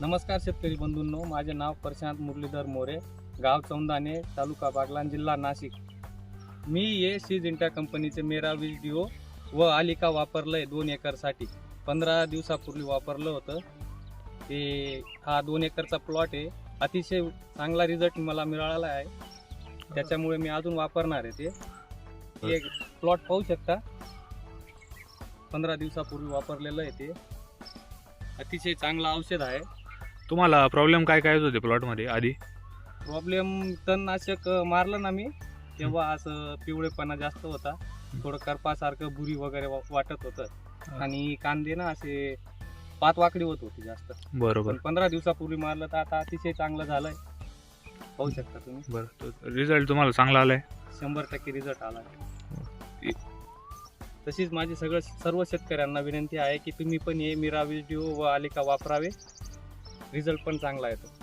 नमस्कार शेतकरी बंधूंनो माझे नाव प्रशांत मुरलीधर मोरे गाव चौंदाने तालुका बागलान जिल्हा नाशिक. मी ये सीज इंटा कंपनीचे मेरा वीज डिओ व आलिका वापरलं आहे दोन एकरसाठी. पंधरा दिवसापूर्वी वापरलं होतं. ते हा दोन एकरचा प्लॉट आहे. अतिशय चांगला रिझल्ट मला मिळाला आहे. त्याच्यामुळे मी अजून वापरणार आहे ते. एक प्लॉट पाहू शकता. पंधरा दिवसापूर्वी वापरलेलं आहे ते. अतिशय चांगलं औषध आहे. तुम्हाला प्रॉब्लेम काय काय येत होते प्लॉटमध्ये आधी? प्रॉब्लेम तणनाशक मारलं ना मी तेव्हा असं पिवळेपणा जास्त होता. थोडं करपासारखं बुरी वगैरे वा- वाटत होतं. आणि कांदे ना असे पात वाकडी होत होती जास्त. बरोबर. पण पंधरा दिवसापूर्वी मारलं तर आता अतिशय चांगलं झालंय. पाहू शकता तुम्ही. बरं रिझल्ट तुम्हाला चांगला आलाय? शंभर टक्के रिझल्ट आला. तशीच माझी सगळं सर्व शेतकऱ्यांना विनंती आहे की तुम्ही पण हे मिरा व्हिडिओ व आलिका वापरावे. रिझल्ट पण चांगला येतो.